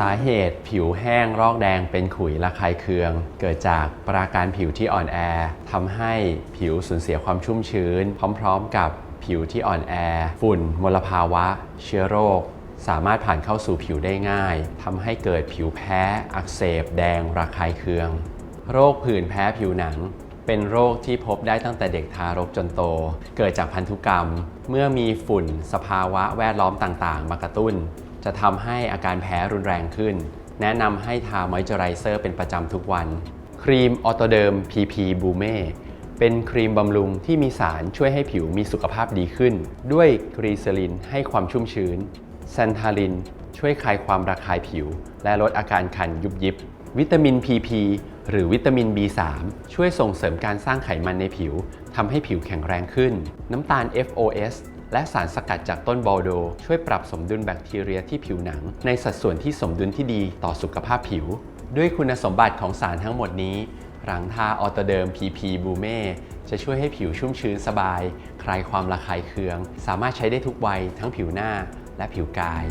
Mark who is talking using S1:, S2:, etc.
S1: สาเหตุผิวแห้งรอกแดงเป็นขุยระคายเคือง เกิดจากปราการผิวที่อ่อนแอทำให้ผิวสูญเสียความชุ่มชื้น พร้อมๆกับผิวที่อ่อนแอ ฝุ่นมลภาวะ เชื้อโรค สามารถผ่านเข้าสู่ผิวได้ง่ายทำให้เกิดผิวแพ้ อักเสบ แดง ระคายเคือง โรคผื่นแพ้ผิวหนัง เป็นโรคที่พบได้ตั้งแต่เด็กทารกจนโต เกิดจากพันธุกรรม เมื่อมีฝุ่น สภาวะแวดล้อมต่างๆ มากระตุ้น จะทำให้อาการแพ้รุนแรงขึ้น แนะนำให้ทามอยเจอไรเซอร์เป็นประจำทุกวัน ครีมออโตเดิม PP b o o m e เป็นครีมบำรุงที่มีสารช่วยให้ผิวมีสุขภาพดีขึ้น ด้วยกรีเซลินให้ความชุ่มชื้นแซนทาลินช่วยคลายความระคายผิว และลดอาการคันยุบยิบ วิตามิน PP หรือวิตามิน B3 ช่วยส่งเสริมการสร้างไขมันในผิวทำให้ผิวแข็งแรงขึ้น น้ำตาล FOS และสารสกัดจากต้นบอลโด ช่วยปรับสมดุลแบคทีเรียที่ผิวหนัง ในสัดส่วนที่สมดุลที่ดีต่อสุขภาพผิว ด้วยคุณสมบัติของสารทั้งหมดนี้รังทาออโตเดิม PP บูเม่จะช่วยให้ผิวชุ่มชื้นสบาย คลายความระคายเคือง สามารถใช้ได้ทุกวัยทั้งผิวหน้าและผิวกาย